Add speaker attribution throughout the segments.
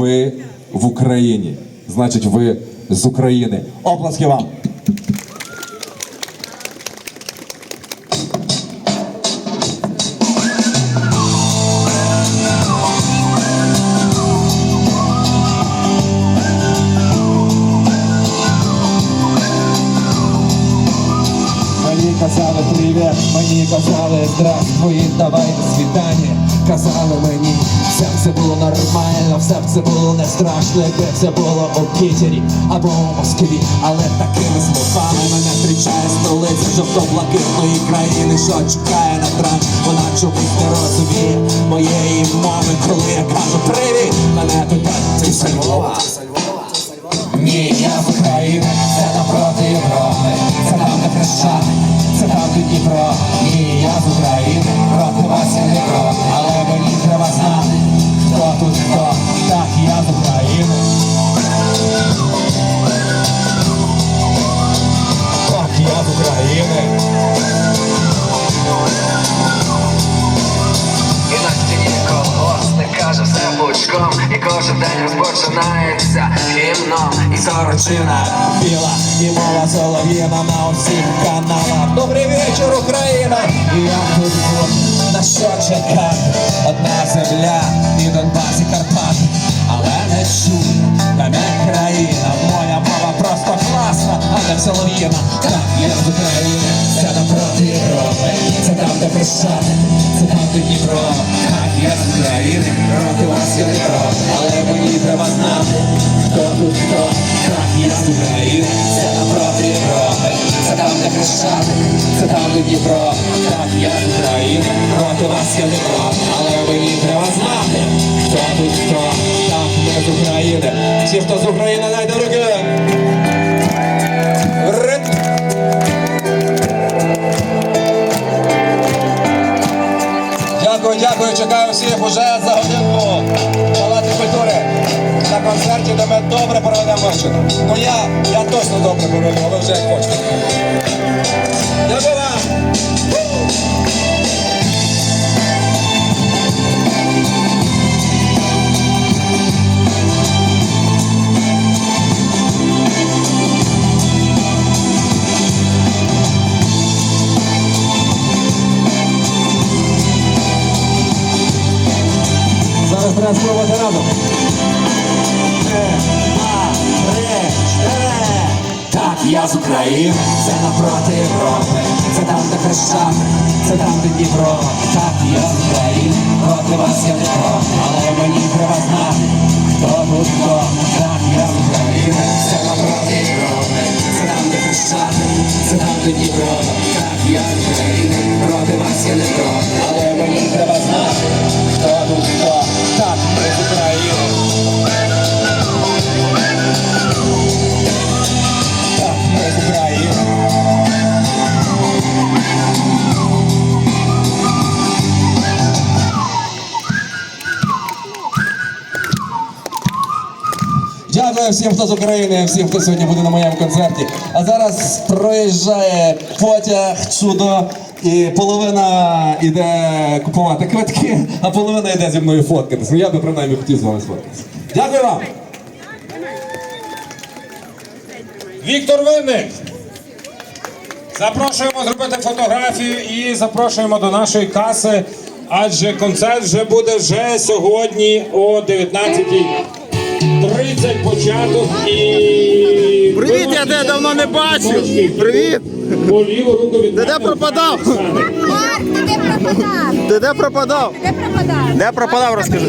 Speaker 1: ви в Україні. Значить, ви з України. Оплески вам!
Speaker 2: Привіт, мені казали здравствуй, давай до свидання Казали мені, все б це було нормально, все б це було не страшно, якби це було у Пітері або у Москві. Але такими словами мене зустрічає столиця жовто-блакитної країни, що чекає на транш. Вона чомусь не розуміє моєї мови, коли я кажу привіт, мене питають, ти з Львова? Сорочина біла, і мова солов'їна на усіх каналах. Добрий вечір, Україна! Я тут був, на що чекати? Одна земля і Донбас і Карпати. Але не чую, там як країна, моя мова просто класна, а не солов'їна. Так, я з України, це напроти Європи, це там, де Хрещатик, це там, де Дніпро. Так, я з України, проти вас я не але мені треба знати, хто тут хто. Так, я з України, це це там, де Хрещатик, це там, де Дніпро. Так, я з проти вас я проти, але мені треба знати, хто тут хто. Так, ми з України. Всі, хто з України, найде руки. Дякую, дякую, чекаю всіх уже за ми добре проведемо вечір. Ну я, я точно добре проведу, а ви вже як. Дякую вам! Зараз треба спробувати разом. Я з України, це напроти Європи, це там, де Хрещатик, це там, де Дніпро. Так, я з України, проти вас я не проти, але мені треба знати, хто тут хто. Так, я з України, це напроти Європи, це там, де Хрещатик, це там, де Дніпро. Так, я з України, проти вас я не проти, Всім, хто з України, всім, хто сьогодні буде на моєму концерті. А зараз проїжджає потяг чудо, і половина йде купувати квитки, а половина йде зі мною фоткатись. Ну я би принаймні хотів з вами сфоткатися. Дякую вам!
Speaker 3: Віктор Винник. Запрошуємо зробити фотографію і запрошуємо до нашої каси, адже концерт вже буде вже сьогодні о 19.30 початок і.
Speaker 4: Привіт, я тебе давно не бачив. Привіт.
Speaker 3: По ліву руку від
Speaker 4: Ти де пропадав?
Speaker 5: Марк, ти де пропадав?
Speaker 4: Ти де пропадав?
Speaker 5: Де пропадав?
Speaker 4: Де пропадав, розкажи.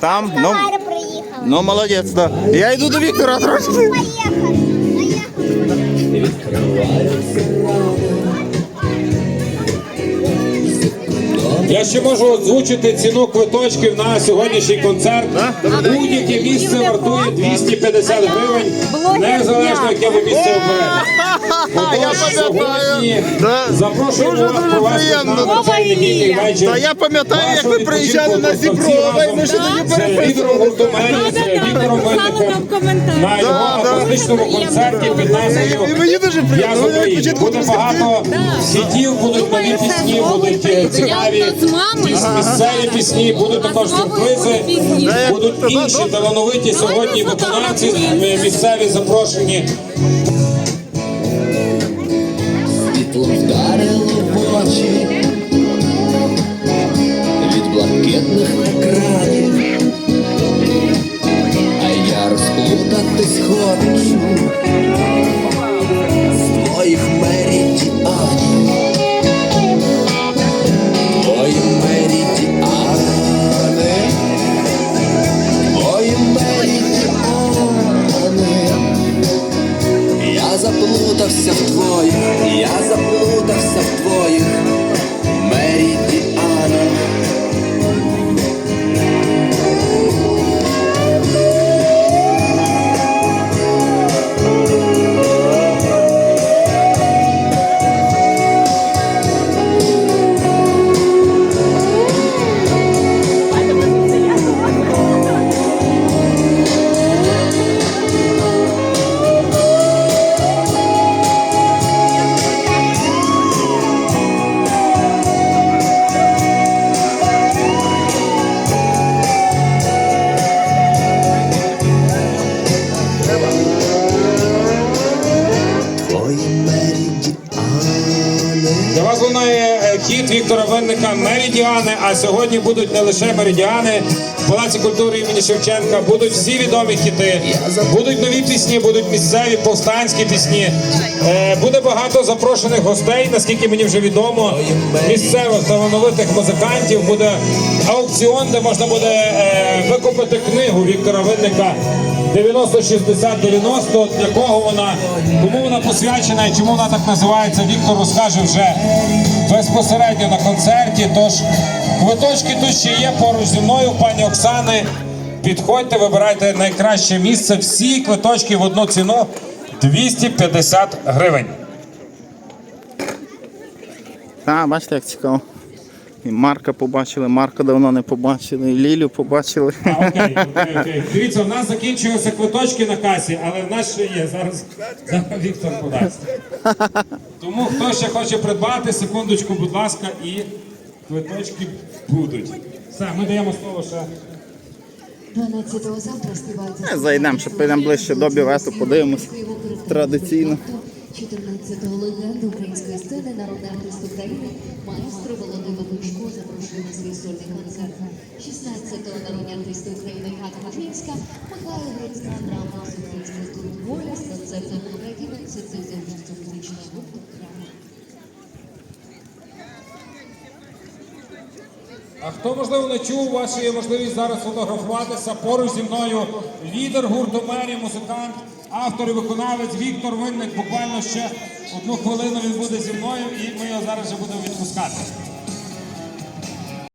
Speaker 5: Там.
Speaker 4: Ну,
Speaker 5: приїхала.
Speaker 4: ну молодець, да. Я йду до Віктора трошки.
Speaker 5: Поїхали.
Speaker 3: Я ще можу озвучити ціну квиточків на сьогоднішній концерт. Будь-яке місце вартує 250 гривень, незалежно яке ви місце оберете.
Speaker 4: Я пам'ятаю. Да. Дуже, дуже приємно. Та я пам'ятаю, як ви приїжджали на Зіброва, і ми ще тоді переписували.
Speaker 3: «Мені», Віктором Винником на його
Speaker 4: Да, да.
Speaker 3: акустичному концерті під
Speaker 4: І мені дуже приємно. Вони
Speaker 3: України. Буде багато хітів, будуть нові пісні, будуть е, цікаві Місцеві пісні, будуть також сюрпризи, будуть інші талановиті сьогодні виконавці е, місцеві запрошені. 一起。Е, Віктора Винника Меридіани. А сьогодні будуть не лише меридіани в Палаці культури імені Шевченка. Будуть всі відомі хіти. Будуть нові пісні, будуть місцеві повстанські пісні. Е, Буде багато запрошених гостей, наскільки мені вже відомо. Місцевих талановитих музикантів. Буде аукціон, де можна буде е, викупити книгу Віктора Винника. 90-60-90, для кого вона, кому вона посвячена і чому вона так називається, Віктор розкаже вже безпосередньо на концерті. Тож квиточки тут ще є поруч зі мною, пані Оксани. Підходьте, вибирайте найкраще місце. Всі квиточки в одну ціну 250 гривень.
Speaker 4: А, бачите, як цікаво. І Марка побачили, Марка давно не побачили, і Лілю побачили.
Speaker 3: А, окей, окей, окей. Дивіться, в нас закінчуються квиточки на касі, але в нас ще є. Зараз, зараз Віктор подасть. Тому хто ще хоче придбати, секундочку, будь ласка, і квиточки будуть. Все, ми даємо слово ще.
Speaker 6: 12-го завтра співається.
Speaker 4: Е, зайдемо, ще підемо ближче до бювету, подивимось. Традиційно.
Speaker 6: 14-го легенда української сцени, народний артист України, маестро Володимир Лучко запрошує на свій сольний концерт. 16-го народні артисти України Ката Матлінська, Михайло Грицька, драма з української студії воля з концертом України, це це за участю музичного гурту «Крама».
Speaker 3: А хто можливо не чув, у вас є можливість зараз фотографуватися поруч зі мною. Лідер гурту Мері, музикант, автор і виконавець Віктор Винник. Буквально ще одну хвилину він буде зі мною, і ми його зараз вже будемо відпускати.